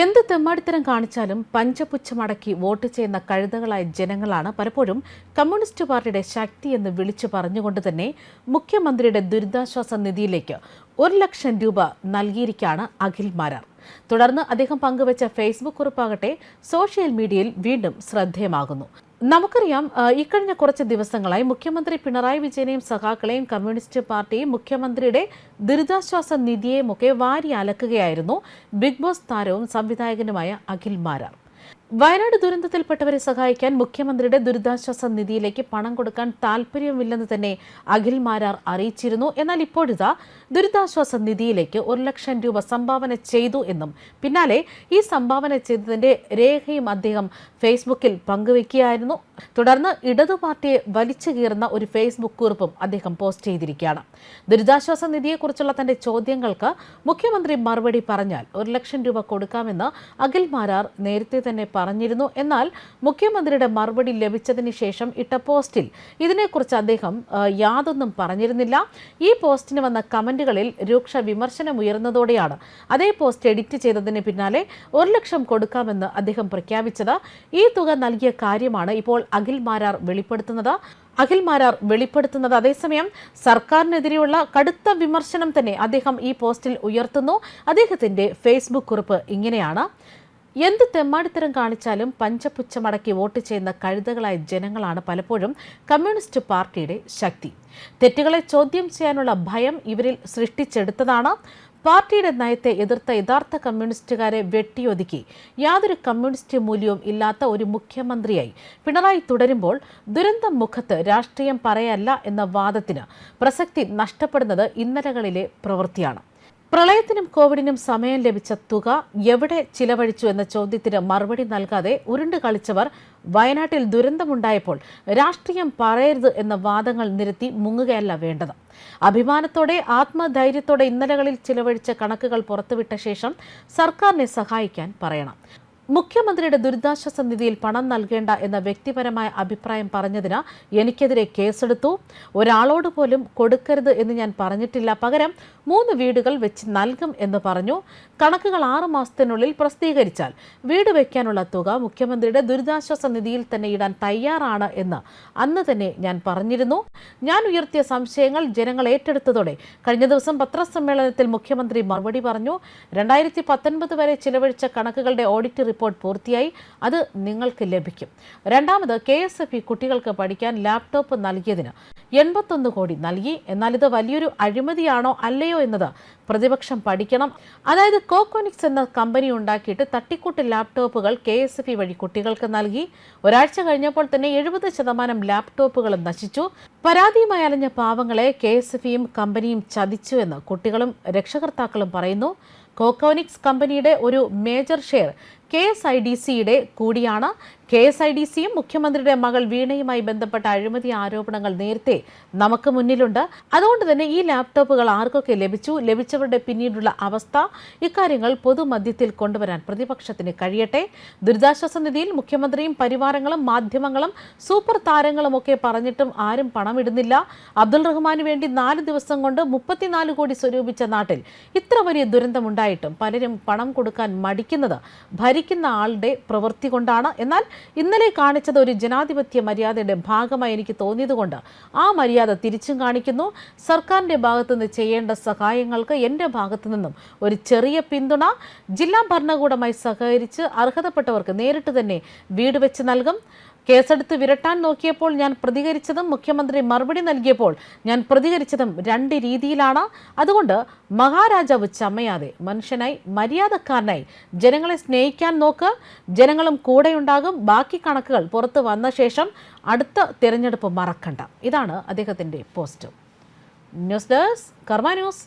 എന്ത് തെമ്മാടിത്തരം കാണിച്ചാലും പഞ്ചപുച്ഛമടക്കി വോട്ട് ചെയ്യുന്ന കഴുതകളായ ജനങ്ങളാണ് പലപ്പോഴും കമ്മ്യൂണിസ്റ്റ് പാർട്ടിയുടെ ശക്തി എന്ന് വിളിച്ചു പറഞ്ഞുകൊണ്ട് തന്നെ മുഖ്യമന്ത്രിയുടെ ദുരിതാശ്വാസ നിധിയിലേക്ക് ഒരു ലക്ഷം രൂപ നൽകിയിരിക്കുകയാണ് അഖിൽ മാരാർ. തുടർന്ന് അദ്ദേഹം പങ്കുവച്ച ഫേസ്ബുക്ക് കുറിപ്പാകട്ടെ സോഷ്യൽ മീഡിയയിൽ വീണ്ടും ശ്രദ്ധേയമാകുന്നു. നമുക്കറിയാം ഇക്കഴിഞ്ഞ കുറച്ച് ദിവസങ്ങളായി മുഖ്യമന്ത്രി പിണറായി വിജയനെയും സഖാക്കളെയും കമ്മ്യൂണിസ്റ്റ് പാർട്ടിയും മുഖ്യമന്ത്രിയുടെ ദുരിതാശ്വാസ നിധിയെയും ഒക്കെ വാരി അലക്കുകയായിരുന്നു ബിഗ് ബോസ് താരവും സംവിധായകനുമായ അഖിൽ മാരാർ. വയനാട് ദുരന്തത്തിൽപ്പെട്ടവരെ സഹായിക്കാൻ മുഖ്യമന്ത്രിയുടെ ദുരിതാശ്വാസ നിധിയിലേക്ക് പണം കൊടുക്കാൻ താല്പര്യമില്ലെന്ന് തന്നെ അഖിൽ മാരാർ അറിയിച്ചിരുന്നു. എന്നാൽ ഇപ്പോഴിതാ ദുരിതാശ്വാസ നിധിയിലേക്ക് ഒരു ലക്ഷം രൂപ സംഭാവന ചെയ്തു എന്നും പിന്നാലെ ഈ സംഭാവന ചെയ്തതിന്റെ രേഖയും അദ്ദേഹം ഫേസ്ബുക്കിൽ പങ്കുവെക്കുകയായിരുന്നു. തുടർന്ന് ഇടതു പാർട്ടിയെ വലിച്ചു കീറുന്ന ഒരു ഫേസ്ബുക്ക് കുറിപ്പും അദ്ദേഹം പോസ്റ്റ് ചെയ്തിരിക്കുകയാണ്. ദുരിതാശ്വാസ നിധിയെക്കുറിച്ചുള്ള തന്റെ ചോദ്യങ്ങൾക്ക് മുഖ്യമന്ത്രി മറുപടി പറഞ്ഞാൽ ഒരു ലക്ഷം രൂപ കൊടുക്കാമെന്ന് അഖിൽ മാരാർ നേരത്തെ തന്നെ പറഞ്ഞിരുന്നു. എന്നാൽ മുഖ്യമന്ത്രിയുടെ മറുപടി ലഭിച്ചതിന് ശേഷം ഇട്ട പോസ്റ്റിൽ ഇതിനെക്കുറിച്ച് അദ്ദേഹം യാതൊന്നും പറഞ്ഞിരുന്നില്ല. ഈ പോസ്റ്റിന് വന്ന കമന്റുകളിൽ രൂക്ഷ വിമർശനം ഉയർന്നതോടെയാണ് അതേ പോസ്റ്റ് എഡിറ്റ് ചെയ്തതിന് പിന്നാലെ ഒരു ലക്ഷം കൊടുക്കാമെന്ന് അദ്ദേഹം പ്രഖ്യാപിച്ചത്. ഈ തുക നൽകിയ കാര്യമാണ് ഇപ്പോൾ അഖിൽ മാരാർ വെളിപ്പെടുത്തുന്നത്. അഖിൽ മാരാർ വെളിപ്പെടുത്തുന്നത് അതേസമയം സർക്കാരിനെതിരെയുള്ള കടുത്ത വിമർശനം തന്നെ അദ്ദേഹം ഈ പോസ്റ്റിൽ ഉയർത്തുന്നു. അദ്ദേഹത്തിന്റെ ഫേസ്ബുക്ക് കുറിപ്പ് ഇങ്ങനെയാണ്. എന്ത് തെമ്മാടിത്തരം കാണിച്ചാലും പഞ്ചപുച്ഛമടക്കി വോട്ട് ചെയ്യുന്ന കഴുതകളായ ജനങ്ങളാണ് പലപ്പോഴും കമ്മ്യൂണിസ്റ്റ് പാർട്ടിയുടെ ശക്തി. തെറ്റുകളെ ചോദ്യം ചെയ്യാനുള്ള ഭയം ഇവരിൽ സൃഷ്ടിച്ചെടുത്തതാണ്. പാർട്ടിയുടെ നയത്തെ എതിർത്ത യഥാർത്ഥ കമ്മ്യൂണിസ്റ്റുകാരെ വെട്ടിയൊതുക്കി. യാതൊരു കമ്മ്യൂണിസ്റ്റ് മൂല്യവും ഇല്ലാത്ത ഒരു മുഖ്യമന്ത്രിയായി. പിണറായി തുടരുമ്പോൾ ദുരന്തം മുഖത്ത് രാഷ്ട്രീയം പറയല്ല എന്ന വാദത്തിന് പ്രസക്തി നഷ്ടപ്പെടുന്നത് ഇന്നലകളിലെ പ്രവൃത്തിയാണ്. പ്രളയത്തിനും കോവിഡിനും സമയം ലഭിച്ച തുക എവിടെ ചിലവഴിച്ചു എന്ന ചോദ്യത്തിന് മറുപടി നൽകാതെ ഉരുണ്ട് കളിച്ചവർ വയനാട്ടിൽ ദുരന്തമുണ്ടായപ്പോൾ രാഷ്ട്രീയം പറയരുത് എന്ന വാദങ്ങൾ നിരത്തി മുങ്ങുകയല്ല വേണ്ടത്. അഭിമാനത്തോടെ ആത്മധൈര്യത്തോടെ ഇന്നലകളിൽ ചിലവഴിച്ച കണക്കുകൾ പുറത്തുവിട്ട ശേഷം സർക്കാരിനെ സഹായിക്കാൻ പറയണം. മുഖ്യമന്ത്രിയുടെ ദുരിതാശ്വാസ നിധിയിൽ പണം നൽകേണ്ട എന്ന വ്യക്തിപരമായ അഭിപ്രായം പറഞ്ഞതിന് എനിക്കെതിരെ കേസെടുത്തു. ഒരാളോട് പോലും കൊടുക്കരുത് എന്ന് ഞാൻ പറഞ്ഞിട്ടില്ല. പകരം മൂന്ന് വീടുകൾ വെച്ച് നൽകും എന്ന് പറഞ്ഞു. കണക്കുകൾ ആറ് മാസത്തിനുള്ളിൽ പ്രസിദ്ധീകരിച്ചാൽ വീട് വയ്ക്കാനുള്ള തുക മുഖ്യമന്ത്രിയുടെ ദുരിതാശ്വാസ നിധിയിൽ തന്നെ ഇടാൻ തയ്യാറാണ് എന്ന് അന്ന് തന്നെ ഞാൻ പറഞ്ഞിരുന്നു. ഞാൻ ഉയർത്തിയ സംശയങ്ങൾ ജനങ്ങൾ ഏറ്റെടുത്തതോടെ കഴിഞ്ഞ ദിവസം പത്രസമ്മേളനത്തിൽ മുഖ്യമന്ത്രി മറുപടി പറഞ്ഞു. രണ്ടായിരത്തി പത്തൊൻപത് വരെ ചിലവഴിച്ച കണക്കുകളുടെ ഓഡിറ്റ് പൂർത്തിയായി അത് നിങ്ങൾക്ക് ലഭിക്കും. രണ്ടാമത് കെ എസ് എഫ് ഇ കുട്ടികൾക്ക് പഠിക്കാൻ ലാപ്ടോപ്പ് നൽകിയതിന് എൺപത്തൊന്ന് കോടി നൽകി. എന്നാൽ ഇത് വലിയൊരു അഴിമതിയാണോ അല്ലയോ എന്നത് പ്രതിപക്ഷം പഠിക്കണം. അതായത് കോക്കോനിക്സ് എന്ന കമ്പനി ഉണ്ടാക്കിയിട്ട് തട്ടിക്കൂട്ട് ലാപ്ടോപ്പുകൾ കെ എസ് എഫ് ഇ വഴി കുട്ടികൾക്ക് നൽകി. ഒരാഴ്ച കഴിഞ്ഞപ്പോൾ തന്നെ എഴുപത് ശതമാനം ലാപ്ടോപ്പുകളും നശിച്ചു. പരാതിയുമായി അലഞ്ഞ പാവങ്ങളെ കെ എസ് എഫ് ഇയും കമ്പനിയും ചതിച്ചു എന്ന് കുട്ടികളും രക്ഷകർത്താക്കളും പറയുന്നു. കോക്കോനിക്സ് കമ്പനിയുടെ ഒരു major share K S I D സിയുടെ കൂടിയാണ് കെ എസ് ഐ ഡി സിയും മുഖ്യമന്ത്രിയുടെ മകൾ വീണയുമായി ബന്ധപ്പെട്ട അഴിമതി ആരോപണങ്ങൾ നേരത്തെ നമുക്ക് മുന്നിലുണ്ട്. അതുകൊണ്ട് തന്നെ ഈ ലാപ്ടോപ്പുകൾ ആർക്കൊക്കെ ലഭിച്ചു? ലഭിച്ചവരുടെ പിന്നീടുള്ള അവസ്ഥ? ഇക്കാര്യങ്ങൾ പൊതുമധ്യത്തിൽ കൊണ്ടുവരാൻ പ്രതിപക്ഷത്തിന് കഴിയട്ടെ. ദുരിതാശ്വാസ നിധിയിൽ മുഖ്യമന്ത്രിയും പരിവാരങ്ങളും മാധ്യമങ്ങളും സൂപ്പർ താരങ്ങളും ഒക്കെ പറഞ്ഞിട്ടും ആരും പണമിടുന്നില്ല. അബ്ദുൾ റഹ്മാന് വേണ്ടി നാല് ദിവസം കൊണ്ട് മുപ്പത്തിനാല് കോടി സ്വരൂപിച്ച നാട്ടിൽ ഇത്ര വലിയ ദുരന്തമുണ്ടായിട്ടും പലരും പണം കൊടുക്കാൻ മടിക്കുന്നത് ഭരിക്കുന്ന ആളുടെ പ്രവൃത്തി കൊണ്ടാണ്. എന്നാൽ ഇന്നലെ കാണിച്ചത് ഒരു ജനാധിപത്യ മര്യാദയുടെ ഭാഗമായി എനിക്ക് തോന്നിയതുകൊണ്ട് ആ മര്യാദ തിരിച്ചും കാണിക്കുന്നു. സർക്കാരിന്റെ ഭാഗത്തുനിന്ന് ചെയ്യേണ്ട സഹായങ്ങൾക്ക് എന്റെ ഭാഗത്തു നിന്നും ഒരു ചെറിയ പിന്തുണ ജില്ലാ ഭരണകൂടമായി സഹകരിച്ച് അർഹതപ്പെട്ടവർക്ക് നേരിട്ട് തന്നെ വീട് വെച്ച് നൽകും. കേസെടുത്ത് വിരട്ടാൻ നോക്കിയപ്പോൾ ഞാൻ പ്രതികരിച്ചതും മുഖ്യമന്ത്രി മറുപടി നൽകിയപ്പോൾ ഞാൻ പ്രതികരിച്ചതും രണ്ട് രീതിയിലാണ്. അതുകൊണ്ട് മഹാരാജാവ് ചമ്മയാതെ മനുഷ്യനായി മര്യാദക്കാരനായി ജനങ്ങളെ സ്നേഹിക്കാൻ നോക്ക്. ജനങ്ങളും കൂടെയുണ്ടാകും. ബാക്കി കണക്കുകൾ പുറത്ത് വന്ന ശേഷം അടുത്ത തിരഞ്ഞെടുപ്പ് മറക്കണ്ട. ഇതാണ് അദ്ദേഹത്തിന്റെ post. News desk Karma news.